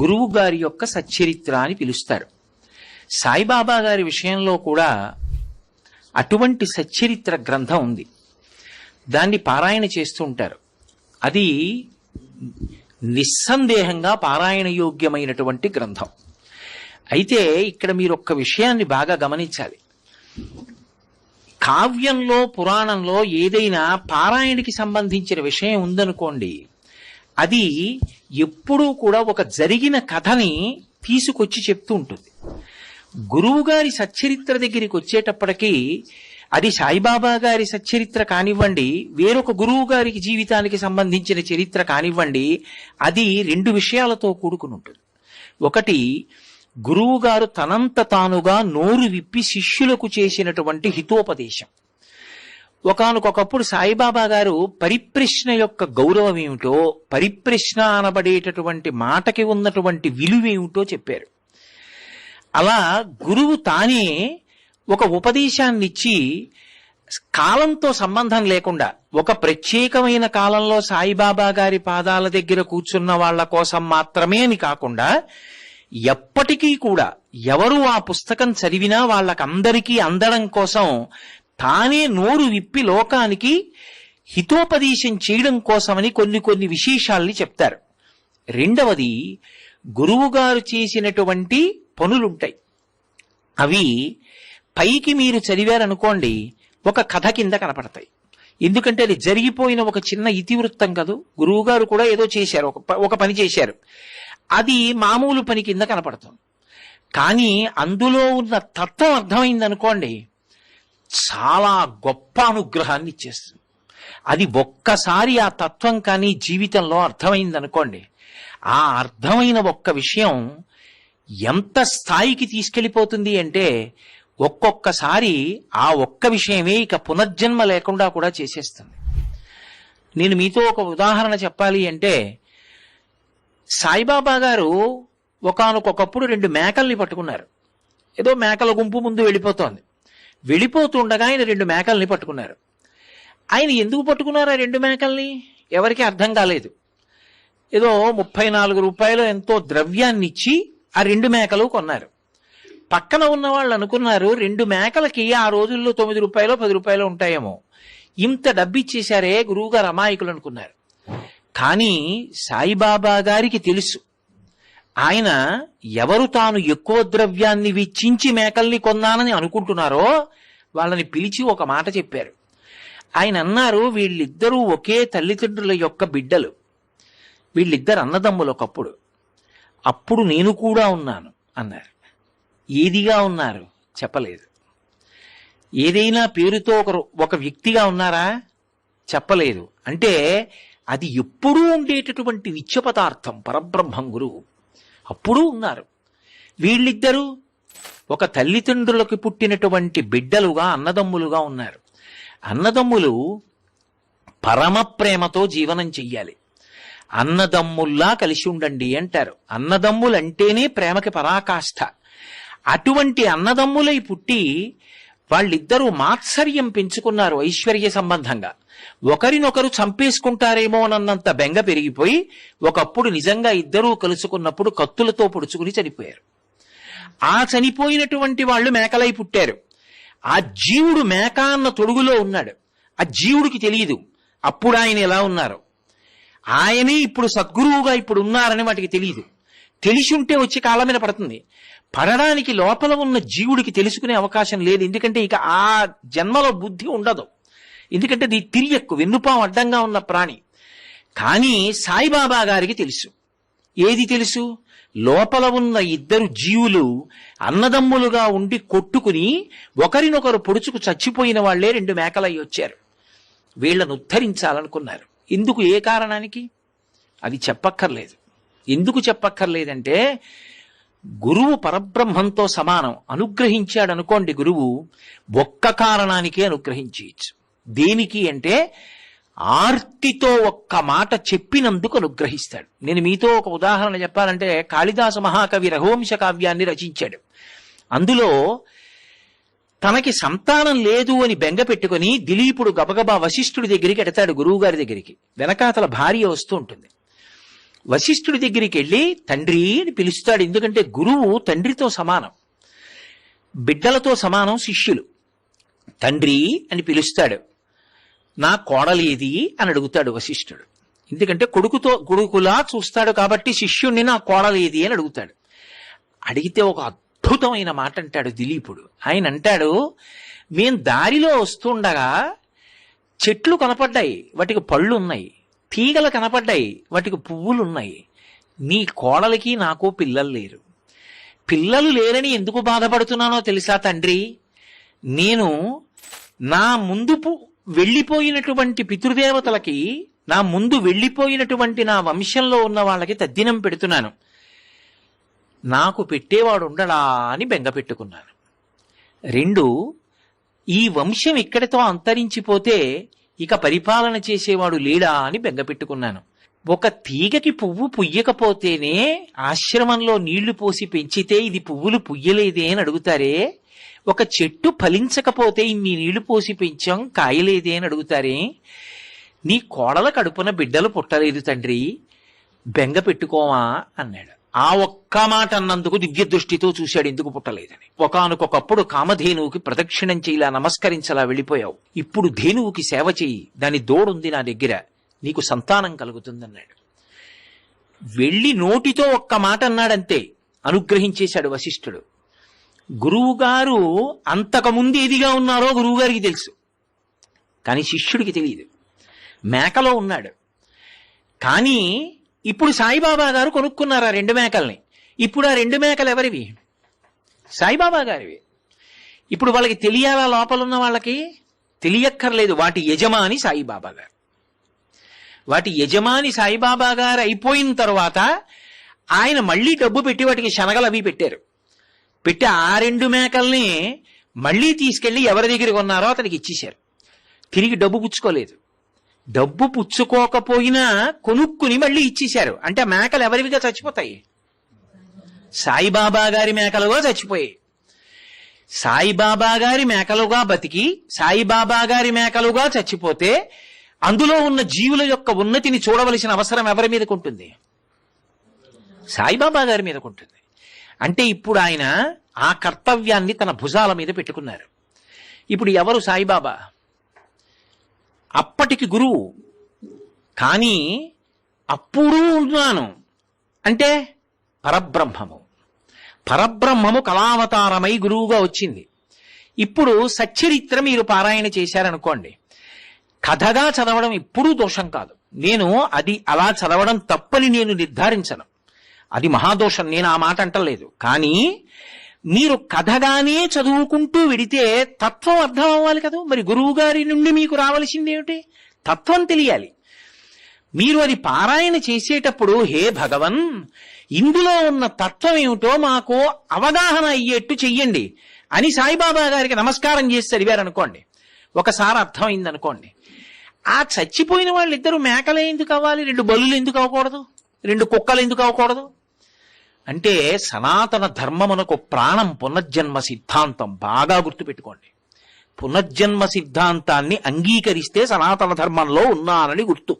గురువు గారి యొక్క సచ్చరిత్ర అని పిలుస్తారు. సాయిబాబా గారి విషయంలో కూడా అటువంటి సచ్చరిత్ర గ్రంథం ఉంది. దాన్ని పారాయణ చేస్తూ ఉంటారు. అది నిస్సందేహంగా పారాయణ యోగ్యమైనటువంటి గ్రంథం. అయితే ఇక్కడ మీరు ఒక్క విషయాన్ని బాగా గమనించాలి. కావ్యంలో పురాణంలో ఏదైనా పారాయణకి సంబంధించిన విషయం ఉందనుకోండి అది ఎప్పుడూ కూడా ఒక జరిగిన కథని తీసుకొచ్చి చెప్తూ ఉంటుంది. గురువు గారి సచ్చరిత్ర దగ్గరికి వచ్చేటప్పటికీ అది సాయిబాబా గారి సచ్చరిత్ర కానివ్వండి వేరొక గురువు గారికి జీవితానికి సంబంధించిన చరిత్ర కానివ్వండి అది రెండు విషయాలతో కూడుకుని ఉంటుంది. ఒకటి గురువు గారు తనంత తానుగా నోరు విప్పి శిష్యులకు చేసినటువంటి హితోపదేశం. ఒకనకొకప్పుడు సాయిబాబా గారు పరిప్రశ్న యొక్క గౌరవం ఏమిటో పరిప్రశ్న అనబడేటటువంటి మాటకి ఉన్నటువంటి విలువేమిటో చెప్పారు. అలా గురువు తానే ఒక ఉపదేశాన్ని ఇచ్చి కాలంతో సంబంధం లేకుండా ఒక ప్రత్యేకమైన కాలంలో సాయిబాబా గారి పాదాల దగ్గర కూర్చున్న వాళ్ళ కోసం మాత్రమే అని కాకుండా ఎప్పటికీ కూడా ఎవరు ఆ పుస్తకం చదివినా వాళ్ళకందరికీ అందడం కోసం తానే నోరు విప్పి లోకానికి హితోపదేశం చేయడం కోసమని కొన్ని కొన్ని విశేషాల్ని చెప్తారు. రెండవది గురువుగారు చేసినటువంటి పనులుంటాయి. అవి పైకి మీరు చదివారనుకోండి ఒక కథ కింద కనపడతాయి. ఎందుకంటే అది జరిగిపోయిన ఒక చిన్న ఇతివృత్తం కదూ గురువుగారు కూడా ఏదో చేశారు ఒక ప- ఒక పని చేశారు. అది మామూలు పని కింద కనపడుతుంది. కానీ అందులో ఉన్న తత్వం అర్థమైందనుకోండి చాలా గొప్ప అనుగ్రహాన్ని ఇచ్చేస్తుంది. అది ఒక్కసారి ఆ తత్వం కానీ జీవితంలో అర్థమైందనుకోండి ఆ అర్థమైన ఒక్క విషయం ఎంత స్థాయికి తీసుకెళ్ళిపోతుంది అంటే ఒక్కొక్కసారి ఆ ఒక్క విషయమే ఇక పునర్జన్మ లేకుండా కూడా చేసేస్తుంది. నేను మీతో ఒక ఉదాహరణ చెప్పాలి అంటే సాయిబాబా గారు ఒకానొకప్పుడు రెండు మేకల్ని పట్టుకున్నారు. ఏదో మేకల గుంపు ముందు వెళ్ళిపోతోంది. వెళ్ళిపోతుండగా ఆయన రెండు మేకల్ని పట్టుకున్నారు. ఆయన ఎందుకు పట్టుకున్నారు ఆ రెండు మేకల్ని? ఎవరికి అర్థం కాలేదు. ఏదో ముప్పై నాలుగు రూపాయలు ఎంతో ద్రవ్యాన్ని ఇచ్చి ఆ రెండు మేకలు కొన్నారు. పక్కన ఉన్న వాళ్ళు అనుకున్నారు రెండు మేకలకి ఆ రోజుల్లో తొమ్మిది రూపాయలు పది రూపాయలు ఉంటాయేమో. ఇంత డబ్బిచ్చేశారే గురువుగారు అమాయకులు అనుకున్నారు. కానీ సాయిబాబా గారికి తెలుసు ఆయన ఎవరు తాను ఎక్కువ ద్రవ్యాన్ని వెచ్చించి మేకల్ని కొన్నానని అనుకుంటున్నారో వాళ్ళని పిలిచి ఒక మాట చెప్పారు. ఆయన అన్నారు వీళ్ళిద్దరూ ఒకే తల్లిదండ్రుల యొక్క బిడ్డలు. వీళ్ళిద్దరు అన్నదమ్ములు ఒకప్పుడు. అప్పుడు నేను కూడా ఉన్నాను అన్నారు. ఏదిగా ఉన్నారు? చెప్పలేదు. ఏదైనా పేరుతో ఒకరు ఒక వ్యక్తిగా ఉన్నారా? చెప్పలేదు. అంటే అది ఎప్పుడూ ఉండేటటువంటి నిత్య పదార్థం పరబ్రహ్మం గురువు అప్పుడూ ఉన్నారు. వీళ్ళిద్దరూ ఒక తల్లిదండ్రులకు పుట్టినటువంటి బిడ్డలుగా అన్నదమ్ములుగా ఉన్నారు. అన్నదమ్ములు పరమ ప్రేమతో జీవనం చెయ్యాలి. అన్నదమ్ముల్లా కలిసి ఉండండి అంటారు. అన్నదమ్ములంటేనే ప్రేమకి పరాకాష్ఠ అటువంటి అన్నదమ్ములై పుట్టి వాళ్ళిద్దరూ మాత్సర్యం పెంచుకున్నారు ఐశ్వర్య సంబంధంగా. ఒకరినొకరు చంపేసుకుంటారేమోనన్నంత బెంగ పెరిగిపోయి ఒకప్పుడు నిజంగా ఇద్దరూ కలుసుకున్నప్పుడు కత్తులతో పొడుచుకుని చనిపోయారు. ఆ చనిపోయినటువంటి వాళ్ళు మేకలై పుట్టారు. ఆ జీవుడు మేక అన్న తొడుగులో ఉన్నాడు. ఆ జీవుడికి తెలియదు అప్పుడు ఆయన ఎలా ఉన్నారు? ఆయనే ఇప్పుడు సద్గురువుగా ఇప్పుడు ఉన్నారని వాటికి తెలియదు తెలిసి ఉంటే వచ్చి కాళ్ళ మీద పడుతుంది. పడడానికి లోపల ఉన్న జీవుడికి తెలుసుకునే అవకాశం లేదు. ఎందుకంటే ఇక ఆ జన్మలో బుద్ధి ఉండదు. ఎందుకంటే ఇది తిరియక్కు వెన్నుపాం అడ్డంగా ఉన్న ప్రాణి. కానీ సాయిబాబా గారికి తెలుసు. ఏది తెలుసు? లోపల ఉన్న ఇద్దరు జీవులు అన్నదమ్ములుగా ఉండి కొట్టుకుని ఒకరినొకరు పొడుచుకు చచ్చిపోయిన వాళ్ళే రెండు మేకలయ్యి వచ్చారు. వీళ్ళను ఉద్ధరించాలనుకున్నారు. ఎందుకు? ఏ కారణానికి? అది చెప్పక్కర్లేదు. ఎందుకు చెప్పక్కర్లేదంటే గురువు పరబ్రహ్మంతో సమానం. అనుగ్రహించాడు అనుకోండి గురువు ఒక్క కారణానికే అనుగ్రహించవచ్చు. దేనికి అంటే ఆర్తితో ఒక్క మాట చెప్పినందుకు అనుగ్రహిస్తాడు. నేను మీతో ఒక ఉదాహరణ చెప్పాలంటే కాళిదాస మహాకవి రఘువంశ కావ్యాన్ని రచించాడు. అందులో తనకి సంతానం లేదు అని బెంగ పెట్టుకుని దిలీపుడు గబగబా వశిష్ఠుడి దగ్గరికి ఎడతాడు గురువుగారి దగ్గరికి. వెనకాతల భార్య వస్తూ ఉంటుంది. వశిష్ఠుడి దగ్గరికి వెళ్ళి తండ్రి అని పిలుస్తాడు. ఎందుకంటే గురువు తండ్రితో సమానం. బిడ్డలతో సమానం శిష్యులు. తండ్రి అని పిలుస్తాడు. నా కోడలేది అని అడుగుతాడు వశిష్ఠుడు. ఎందుకంటే కొడుకుతో కొడుకులా చూస్తాడు కాబట్టి శిష్యుణ్ణి నా కోడలేది అని అడుగుతాడు. అడిగితే ఒక అద్భుతమైన మాట అంటాడు దిలీపుడు. ఆయన అంటాడు మేం దారిలో వస్తుండగా చెట్లు కనపడ్డాయి. వాటికి పళ్ళు ఉన్నాయి. తీగలు కనపడ్డాయి. వాటికి పువ్వులు ఉన్నాయి నీ కోడలికి నాకు పిల్లలు లేరు. పిల్లలు లేరని ఎందుకు బాధపడుతున్నానో తెలుసా తండ్రి? నేను నా ముందు వెళ్ళిపోయినటువంటి పితృదేవతలకి నా ముందు వెళ్ళిపోయినటువంటి నా వంశంలో ఉన్న వాళ్ళకి తద్దినం పెడుతున్నాను. నాకు పెట్టేవాడు ఉండడా అని బెంగ పెట్టుకున్నాను. రెండు ఈ వంశం ఇక్కడితో అంతరించిపోతే ఇక పరిపాలన చేసేవాడు లేడా అని బెంగ పెట్టుకున్నాను ఒక తీగకి పువ్వు పుయ్యకపోతేనే ఆశ్రమంలో నీళ్ళు పోసి పెంచితే ఇది పువ్వులు పుయ్యలేదే అని అడుగుతారే? ఒక చెట్టు ఫలించకపోతే ఇన్ని నీళ్ళు పోసి పెంచాం కాయలేదే అని అడుగుతారే? నీ కోడల కడుపున బిడ్డలు పుట్టలేదు తండ్రి. బెంగ పెట్టుకోవా అన్నాడు. ఆ ఒక్క మాట అన్నందుకు దివ్య దృష్టితో చూశాడు ఎందుకు పుట్టలేదని. ఒకనకొకప్పుడు కామధేనువుకి ప్రదక్షిణం చేయిలా నమస్కరించలా వెళ్ళిపోయావు. ఇప్పుడు ధేనువుకి సేవ చెయ్యి దాని దోడుంది నా దగ్గర నీకు సంతానం కలుగుతుందన్నాడు. వెళ్ళి నోటితో ఒక్క మాట అన్నాడంతే అనుగ్రహించేశాడు వశిష్ఠుడు. గురువుగారు అంతకుముందు ఏదిగా ఉన్నారో గురువుగారికి తెలుసు. కానీ శిష్యుడికి తెలియదు మేకలో ఉన్నాడు. కానీ ఇప్పుడు సాయిబాబా గారు కొనుక్కున్నారు ఆ రెండు మేకల్ని? ఇప్పుడు ఆ రెండు మేకలు ఎవరివి? సాయిబాబా గారివి. ఇప్పుడు వాళ్ళకి తెలియాలా లోపల ఉన్న వాళ్ళకి? తెలియక్కర్లేదు వాటి యజమాని సాయిబాబా గారు. వాటి యజమాని సాయిబాబా గారు అయిపోయిన తర్వాత ఆయన మళ్ళీ డబ్బు పెట్టి వాటికి శనగలు అవి పెట్టారు. పెట్టి ఆ రెండు మేకల్ని మళ్ళీ తీసుకెళ్ళి ఎవరి దగ్గర కొన్నారో అతనికి ఇచ్చేశారు. తిరిగి డబ్బు పుచ్చుకోలేదు. డబ్బు పుచ్చుకోకపోయినా కొనుక్కుని మళ్ళీ ఇచ్చేశారు. అంటే ఆ మేకలు ఎవరివిగా చచ్చిపోతాయి? సాయిబాబా గారి మేకలుగా చచ్చిపోయాయి. సాయిబాబా గారి మేకలుగా బతికి సాయిబాబా గారి మేకలుగా చచ్చిపోతే అందులో ఉన్న జీవుల యొక్క ఉన్నతిని చూడవలసిన అవసరం ఎవరి మీదకు ఉంటుంది? సాయిబాబా గారి మీదకు ఉంటుంది. అంటే ఇప్పుడు ఆయన ఆ కర్తవ్యాన్ని తన భుజాల మీద పెట్టుకున్నారు. ఇప్పుడు ఎవరు సాయిబాబా? అప్పటికి గురువు. కానీ అప్పుడు ఉన్నాను అంటే పరబ్రహ్మము. పరబ్రహ్మము కళావతారమై గురువుగా వచ్చింది. ఇప్పుడు సచ్చరిత్ర మీరు పారాయణ చేశారనుకోండి. కథగా చదవడం ఎప్పుడూ దోషం కాదు. నేను అది అలా చదవడం తప్పని నేను నిర్ధారించను. అది మహాదోషం. నేను ఆ మాట అంటలేదు. కానీ మీరు కథగానే చదువుకుంటూ విడితే తత్వం అర్థం అవ్వాలి కదా? మరి గురువు గారి నుండి మీకు రావలసింది ఏమిటి? తత్వం తెలియాలి. మీరు అది పారాయణ చేసేటప్పుడు హే భగవన్ ఇందులో ఉన్న తత్వం ఏమిటో మాకు అవగాహన అయ్యేట్టు చెయ్యండి. అని సాయిబాబా గారికి నమస్కారం చేసి చదివారనుకోండి ఒకసారి అర్థమైంది అనుకోండి ఆ చచ్చిపోయిన వాళ్ళిద్దరూ మేకలే ఎందుకు అవ్వాలి? రెండు బలులు ఎందుకు అవ్వకూడదు? రెండు కుక్కలు ఎందుకు అవ్వకూడదు? అంటే సనాతన ధర్మమునకు ప్రాణం పునర్జన్మ సిద్ధాంతం బాగా గుర్తుపెట్టుకోండి. పునర్జన్మ సిద్ధాంతాన్ని అంగీకరిస్తే సనాతన ధర్మంలో ఉన్నానని గుర్తు.